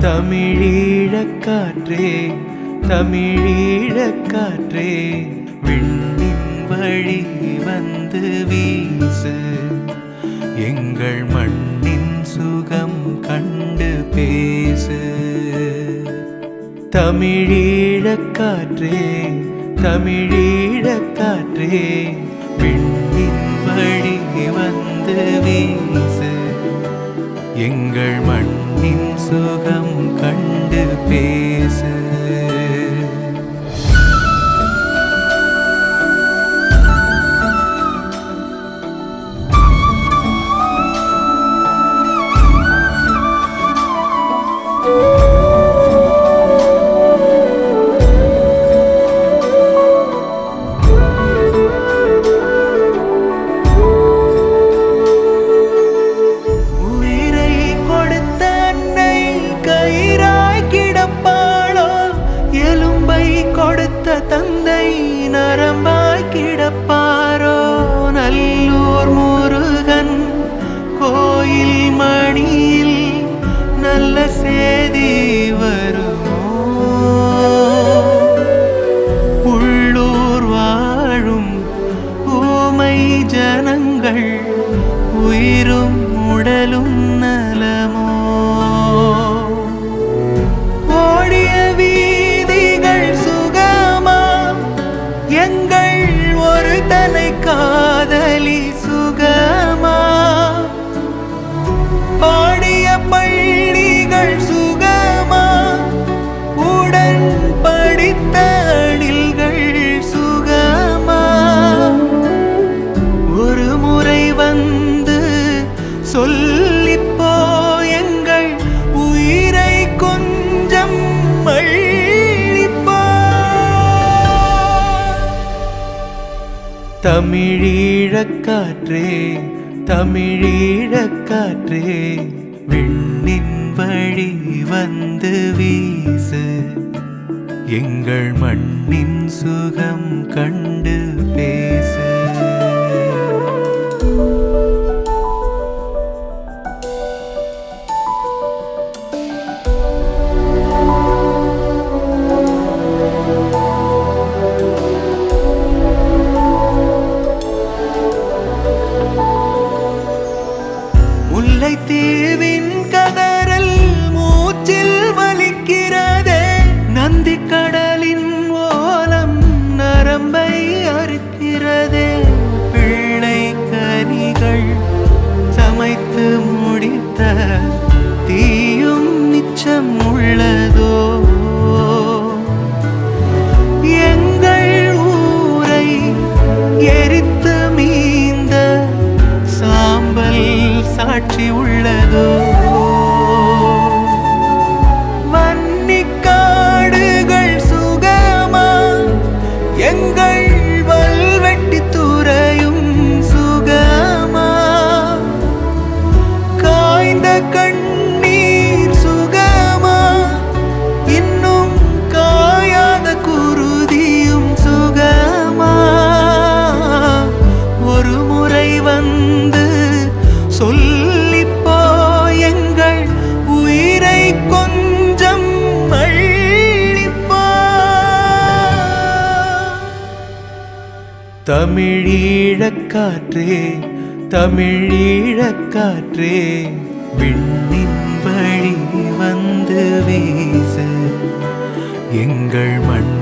தமிழீழக்காற்றே தமிழீழக்காற்றே விண்ணின் வழி வந்து வீசு. எங்கள் மண்ணின் சுகம் கண்டு பேசு. தமிழீழக்காற்றே தமிழீழக்காற்றே விண்ணின் வழி வந்து வீசு. எங்கள் மண்ணின் சுகம் கண்டு பேசு. சேதி வருமோ? உள்ளூர் வாழும் ஊமை ஜனங்கள் உயிரும் உடலும் தமிழீழக்காற்றே தமிழீழக்காற்றே விண்ணின் வழி வந்து வீசு. எங்கள் மண்ணின் சுகம் கண்டு பேசு living தமிழீழக்காற்றே தமிழீழக்காற்றே விண்ணின் வழி வந்து வீச. எங்கள் மண்